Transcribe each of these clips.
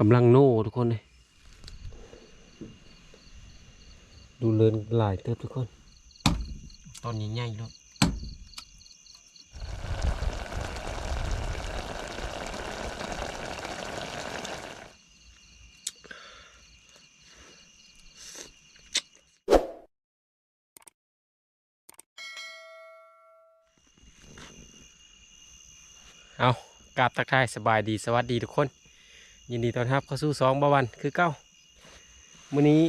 กำลังโน่ทุกคนเลยดูเลินหลายเติบทุกคน ตอนนี้ใหญ่แล้วเอากราบทักทายสบายดีสวัสดีทุกคน ยินดีต้อนรับเข้าสู่สองบาวันคือเก้ามื้อนี้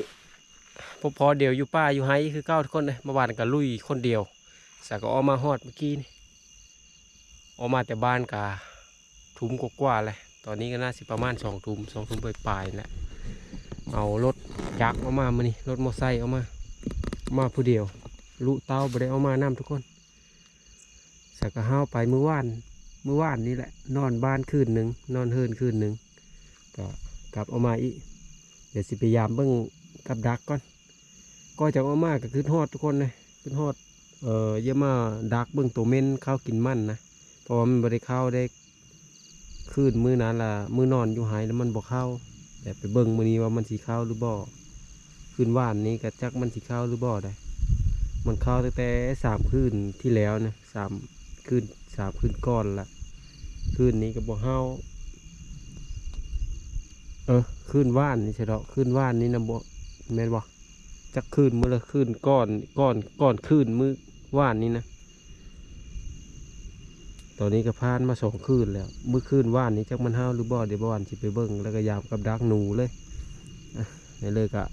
พอพอเดียวอยู่ป้าอยู่ไฮคือเก้าทุกคนเลยมาบานกับลุยคนเดียวสาก็ออกมาฮอดเมื่อกี้นี่ออกมาแต่บ้านกะทุมกว่าๆเลยตอนนี้ก็น่าสิประมาณสองทุมสองทุมปลายๆแหละเอารถจักรเออกมามื้อนี้รถมอไซค์เอามาเอามาผู้เดียวลุเต้าบ่ได้เอามานํทุกคนสากก็ห้าวไปมื้อวานเมื่อวานนี้แหละ นอนบ้านคืนหนึ่งนอนเฮินคืนหนึ่ง ก็กลับเออกมาอีก เดี๋ยวสิพยายามเบิ่งกับดักก่อนก็จะเอามาก็คือทอดทุกคนเลยคือทอดเอ่อเยอะมาดักเบิ่งตัวเม่นข้าวกินมันนะเพราะว่ามันบริเข้าได้คืนมือนั้นล่ะมือนอนอยู่หายแล้วมันบ่เข้าแต่ไปเบิ่งมือนี้ว่ามันสีเข้าหรือบ่คืนว่านนี้ก็จักมันสีเข้าหรือบ่ได้ มันเข้าตั้งแต่สามคืนที่แล้วนะสามคืนสามคืนก่อนละคืนนี้กับบ่เฮา เออคืนว่านนี่ใช่ดอกคืนว่านนี่นะบ่แม่นบ่จักคืนมื้อละคืนก้อนก้อนก้อนคืนมือว่านนี่นะตอนนี้ก็ผ่านมาสองคืนแล้วมื้อคืนว่านนี้จักมันเฮาหรือบ่เดี๋ยวบ่วันสิไปเบิ่งแล้วก็ยามกับดักหนูเลยนี่เลยก็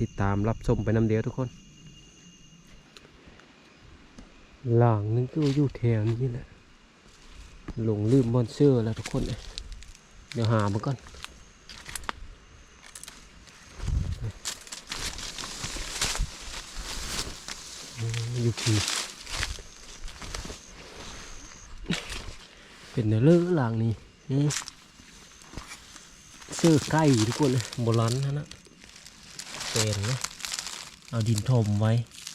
ติดตามรับชมไปน้ำเดียวทุกคน หลังนึงก็อยู่แถวนี้แหละหลงลืมมอนเซอร์แล้วทุกคนเลยเดี๋ยวหามาก่อน อยู่ผีเป็นเนื้อเลือหลังนี้เสื้อไก่ทุกคนเลยโบราณนะนะเป็นเนะเอาดินถมไว้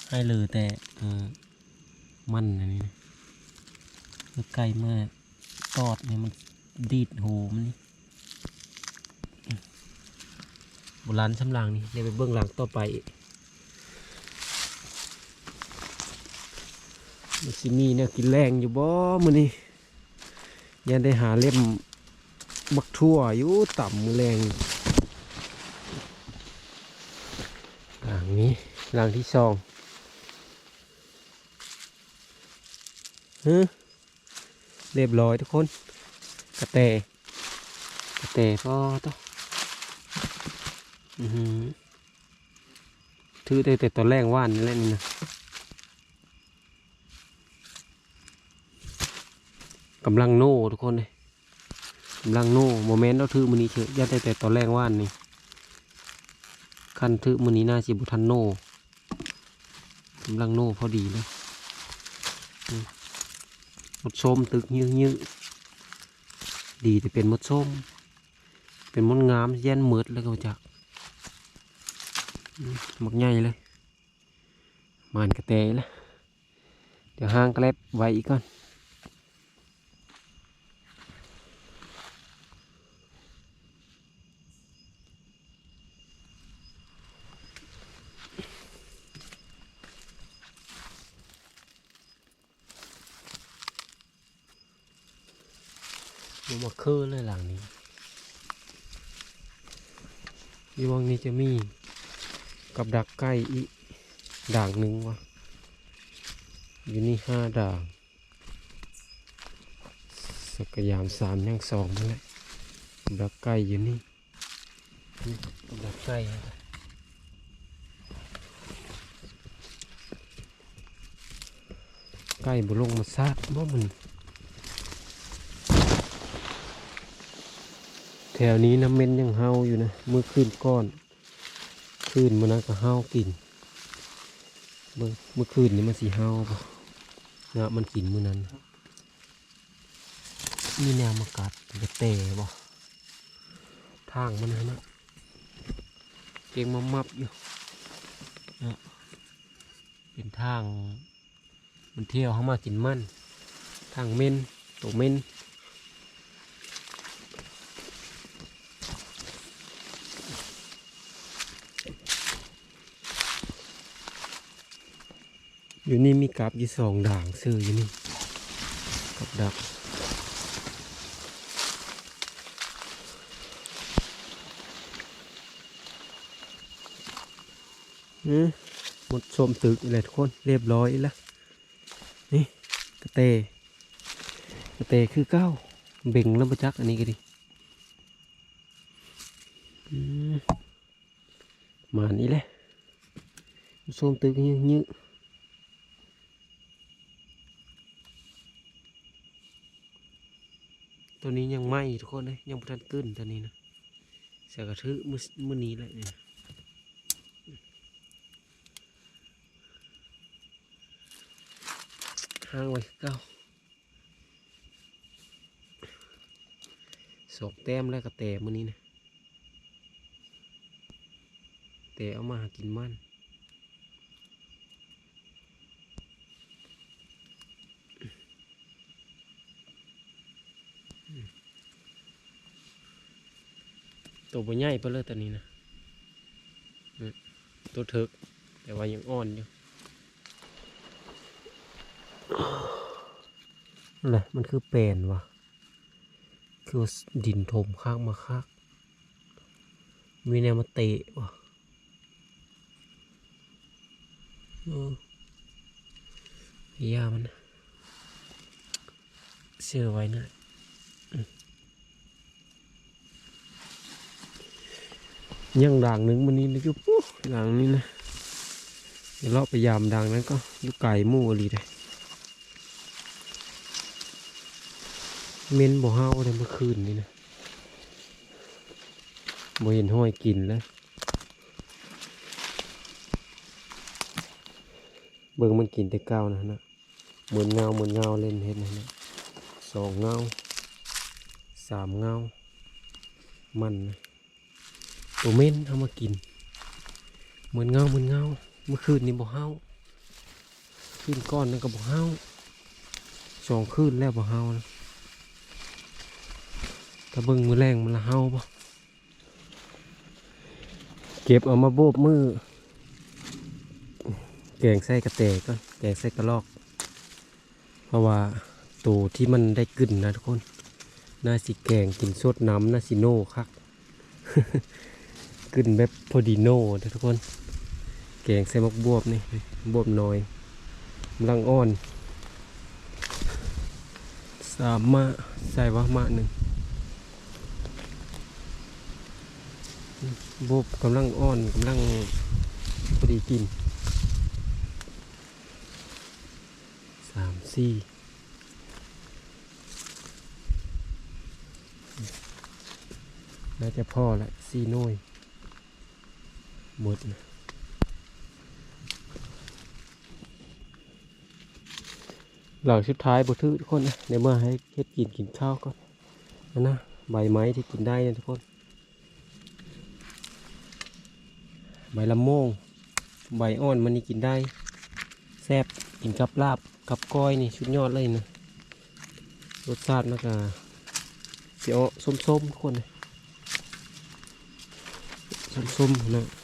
ให้เลยแต่มันอันนี้นะเสื้อไก่เมื่อตอดเนี่ยมันดีดหูมันนี่โบราณสำลังนี่เดี๋ยวไปเบื้องหลังต่อไปมัน สิมีเนี่ยกินแรงอยู่บ่มือนี่ยังได้หาเล่มบักทั่วอยู่ต่ำมือแรงหลังนี้หลังที่สองฮึเรียบร้อยทุกคน กระเตกระเตก็ต้องอือหือถือได้แต่ตอนแรกว่านนี่แหละนี่นะ กำลังโน่ทุกคนเลยกำลังโน่โมเมนต์เราถือมือนี้เฉยยัดได้แต่ตอนแรกว่านนี่คันถือมือนี้น่าสิบุทันโน่กำลังโน่พอดีเลยมดส้มตึกยืดยืดดีแต่เป็นมดส้ม เป็นมดงามแย่นมืดแล้วก็จักมหมักใหญ่เลยมานกระเตยละเดี๋ยวห้างกระเล็บไว้อีกก่อน มันมาคือเลยหลังนี้ยี่วังนี้จะมีกับดักไก่อีกด่างหนึ่งวะอยู่นี่ห้าด่างสกยามสามยังสองมาเลยกับดักไก่อยู่นี่นี่กับดักไก่อะไก่บุลงมาซากบ่มัน ถวนี้น้ำเม็นยังเฮาอยู่นะเมื่อคืนก้อน คืนมันนะก็เฮากิน เมื่อเมื่อคืนนี้มันสีเฮาปะงะมันกินมื้อนั้นมีแนวมากัดจะเตะบ่ทางมันนะนะเก่งมามับอยู่นะเป็นทาง มันเที่ยวเข้ามากินมัน ทางเม่นตัวเม่น อยู่นี่มีกับอยู่สองด่างซื้ออยู่นี่กับดักอืมหมดชมตึกอีกแล้วทุกคนเรียบร้อยแล้วนี่กระเตกระเตคือเก้าเบ่งแล้วมาจักอันนี้ก็ดีมานี่แหละส้มตึกยืดยืดตัวนี้ยัง ไหมทุกคนเลยยังบ่ทันขึ้นตัวนี้นะเสียกระทือมือมือนี้แหละเนี่ยห้างไว้เก้าสอกแต้มแล้วก็แต่มือนี้นะแต่เอามาหากินมัน ตัวบ่ใหญ่เปเลยตัวนี้นะตัวเถิกแต่ว่ายังอ่อนอยู่นั่แหละมันคือแปลนวะคือดินถมข้างมาคักมีแนวมาเตะวะเออยามันเชื่อไว้นะ ยังด่างหนึ่งมันนี้นะจุ๊บด่างนี้นะเดี๋ยวเราไปยามด่างนั้นก็ลูกไก่มู่อหลีเลยเม้นบ่ห้าเลยเมื่อคืนนี้นะบ่เห็นห้อยกินแล้วเบิ่งมันกินแต่ก้านะนะเหมือนเงาเหมือนเงาเล่นเห็นนะนะสองเงาสามเงามันนะ ตัวเม่นเอามากิน เหมือนเงาเหมือนเงาเมื่อคืนนี้บ่เฮาคืนก้อนนั่นก็บ่เฮาสองคืนแล้วบ่เฮานะถ้าเบิ่งมือแรงมันละเฮาบ่เก็บเอามาโบบมือแกงใส่กระแตก็แกงใส่กระลอก เพราะว่าตัวที่มันได้กลิ่นนะทุกคนน่าสิแกงกินสดน้ำน่าสิโน่คัก ขึ้นแบบพอดีโน่ทุกคน แกงใส่มกบวบนี่บวบน้อยลังอ่อน สามมะใส่วะมะหนึ่งบวบกำลังอ่อนกำลังพอดีกินสามสี่น่าจะพ่อละสี่น่วย หมดหลังสุดท้ายบทือทุกคนนะในเมื่อให้เฮ็ดกินกินข้าวก่อนนะนะใบไม้ที่กินได้นะทุกคน ใบละโมง ใบอ่อนมันนี่กินได้แซ่บกินกับลาบกับก้อยนี่ชุดยอดเลยนะรสชาติมันก็เสียวส้มๆทุกคนเลยส้มๆนะ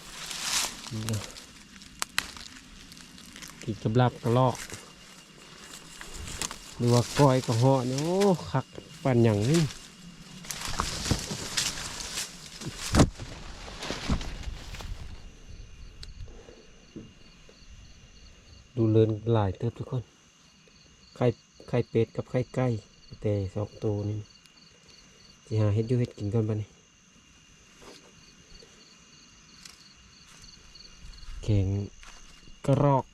กินกับลาบกระลอกหรือว่าก้อยกระหาะเนี่ยโอ้คักปั่นอย่างนี้ดูเลินหลายเติบทุกคน ไข่ไข่เป็ดกับไข่ไก่แต่สองตัวนี่จะหาเฮ็ดอยูเฮ็ดกินก่อนปะนี่ เข่งกระรอก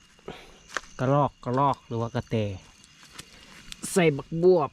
กระรอกกระรอกหรือว่ากระเต ใส่บักบวบ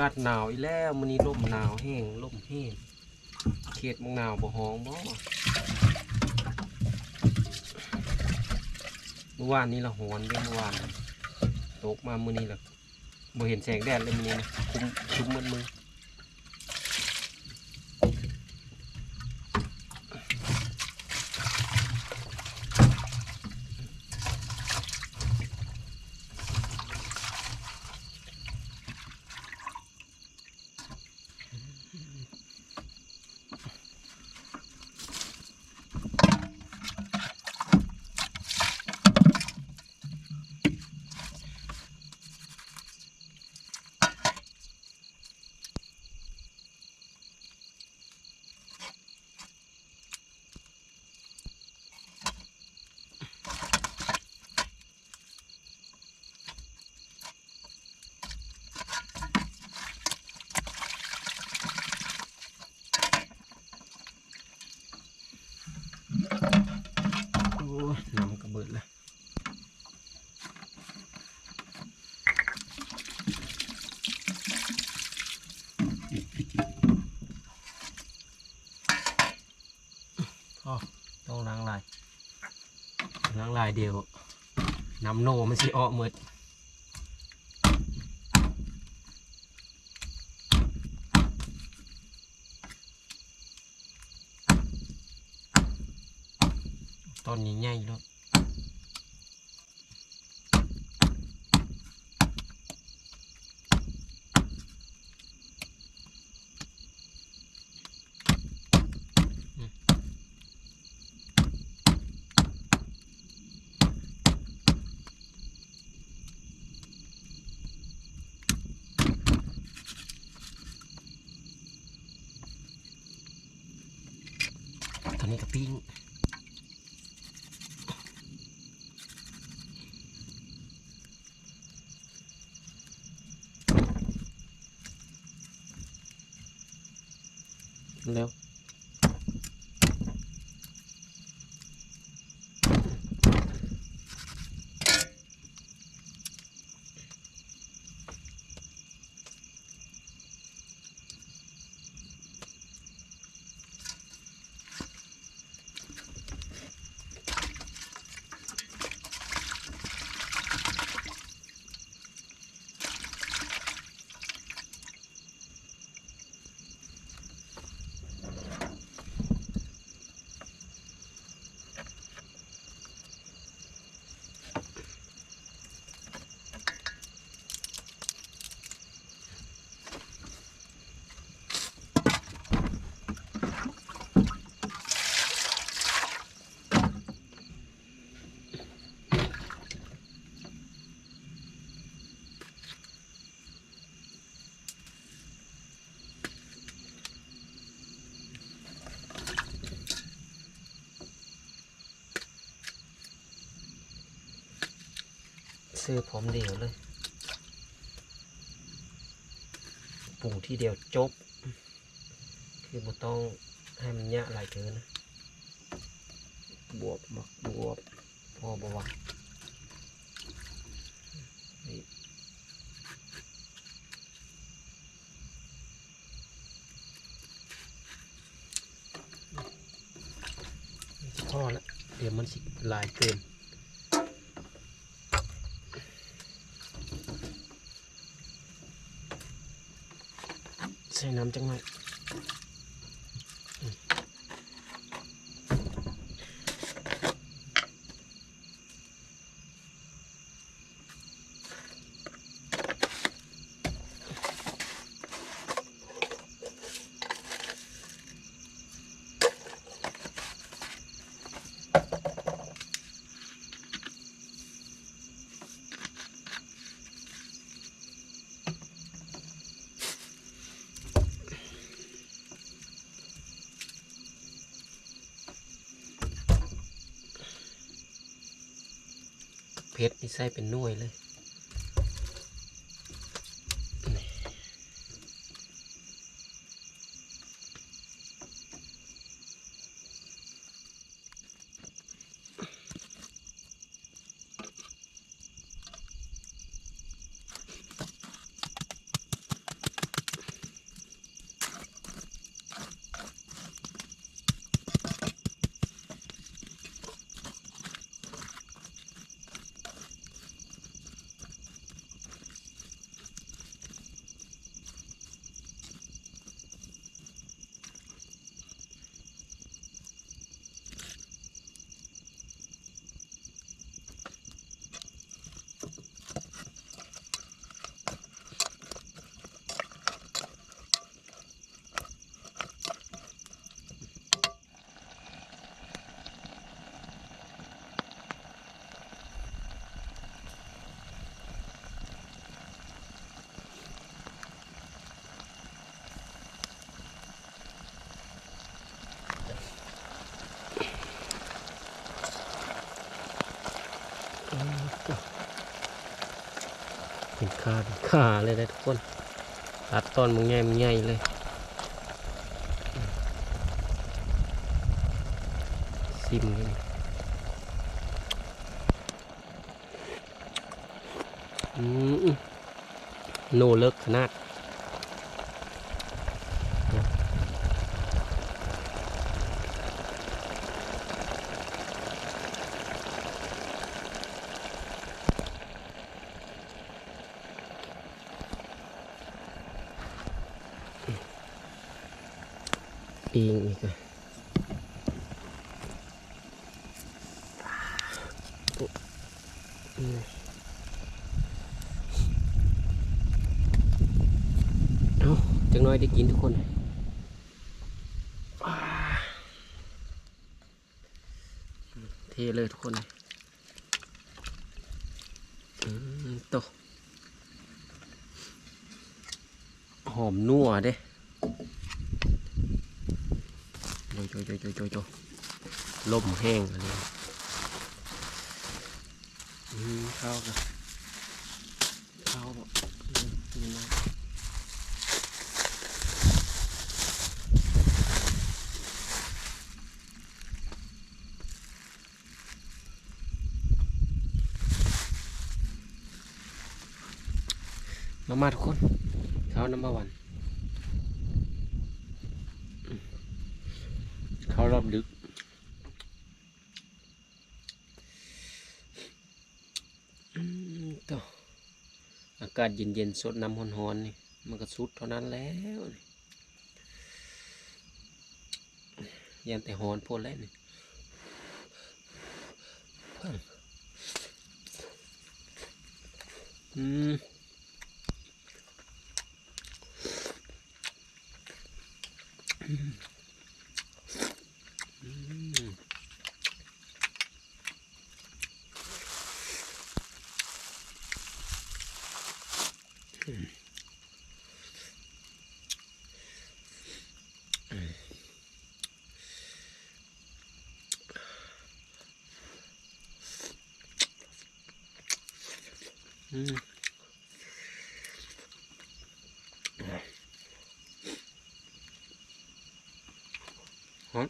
กาศหนาวอีแล้วมันนี้ลมหนาวแห้งลมแห้งเขตมังหนาวบ่ห้องบ่เมื่อวานนี้ละหอนเมื่อวานตกมามื้อนี้ละบ่เห็นแสงแดดเลยมื้อนี้นะคุมชุมมันมือ โอ้ยน้ำกระเบิดเลยอ๋อต้องล้างลาย ล้างลาย เดียวน้ำโนมันสิออกหมดต้นนี้ใหญ่แล้ว ตอนนี้ก็ปิ้ง เร็ว ซื้อพร้อมเดียวเลยปรุงที่เดียวจบ คือบ่ต้องให้มันยะหลายเกินนะบวบมักบวบพอบวะนี่พอละเดี๋ยวมันสิหลายเกิน ใส่น้ำจังหน่อย เพชรนี่ใส่เป็นน่วยเลยนี่ เป็น ขาดขาเลยนะทุกคนตัดตอนมึงใหญ่มึงใหญ่เลยซิมเลยอืมโนเลิกขนาด ปีงอีกอะเอาจังน้อย ได้กินทุกคนเทเลยทุกคนอืมโตหอมนัวเด้โจยโจยโจยโจยโจยโจยลมแห้งอันนี้อืมเข้ากันเข้าบ่อืมนี่นะ มาทุกคนเข้าน้ำมาวันเข้ารอบดึกอืมต่ออากาศเย็นๆสดน้ำร้อนๆนี่มันก็สุดเท่านั้นแล้วยันแต่ฮอนโพดแล้วนี่อืม Mm-hmm. ฮะ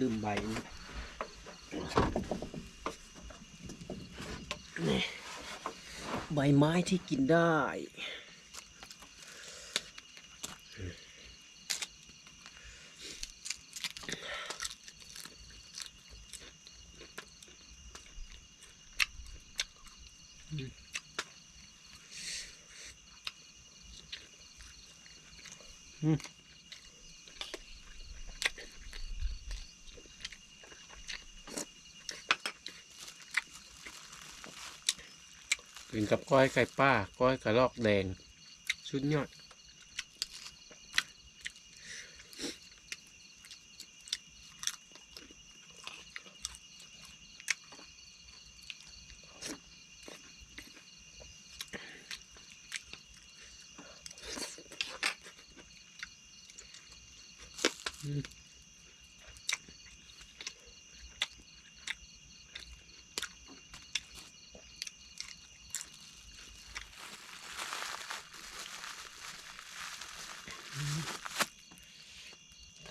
ลืมใบนี่ใบไม้ที่กินได้ กับก้อยไก่ป้าก้อยกระลอกแดงชุดยอด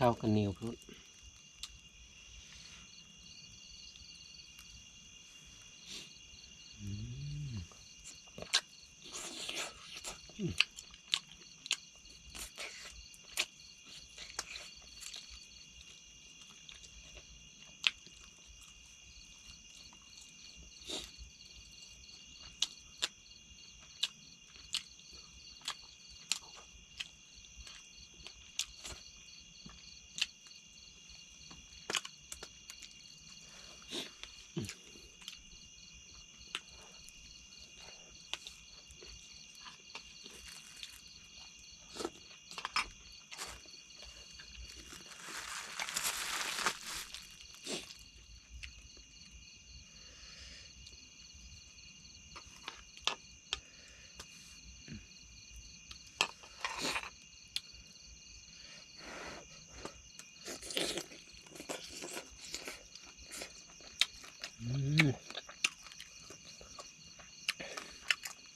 ข้าวกันนียวพุด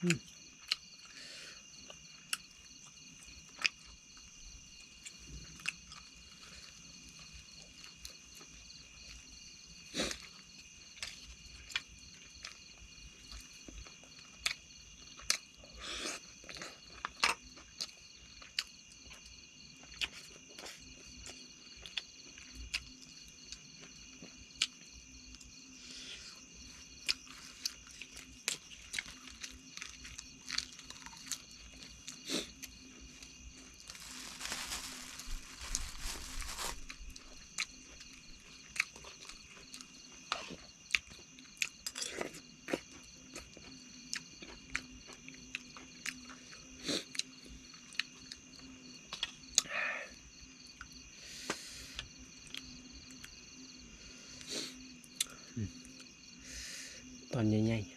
Mm. อนใหญ่ๆ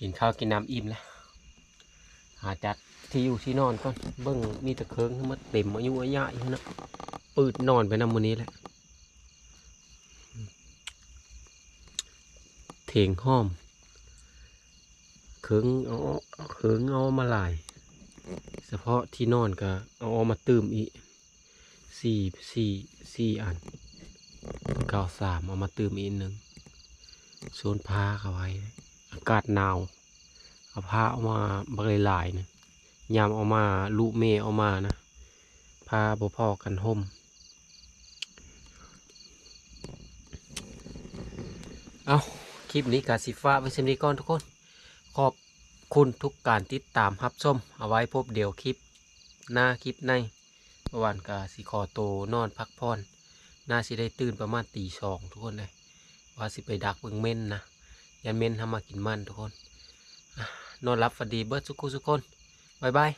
กินข้าวกินน้ำอิ่มแล้ว หาจัดที่อยู่ที่นอนก่อน เบิ้งมีตะเคิงมาเต็มอายุอายุอยู่นะปืดนอนไปน้ำมือนี้แหละ เถงห้อมเคิงเอาเคิงเอามาหลาย เฉพาะที่นอนก็เอาเอามาตืมอีกสี่สี่สี่อันเก้าสามเอามาตืมอีกหนึ่งโซนผ้าเขาไว้ อากาศหนาวเอาผ้าเอามาบักหลายเนี่ยยามเอามาลูกเมเอามานะผ้าบ่พอกันห่มเอา คลิปนี้กาสิฟ้าไว้สำนี้ก่อนทุกคน ขอบคุณทุกการติดตามรับชมเอาไว้พบเดี๋ยวคลิปหน้าคลิปในวานกาสิคอโตนอนพักผ่อนน่าสิได้ตื่นประมาณตีสองทุกคนเลยว่าสิไปดักเบิ่งเม่นนะยันเม่นทำมากินมันทุกคน นอนรับฝันดีเบิร์ดสุกุสุกคนบายบาย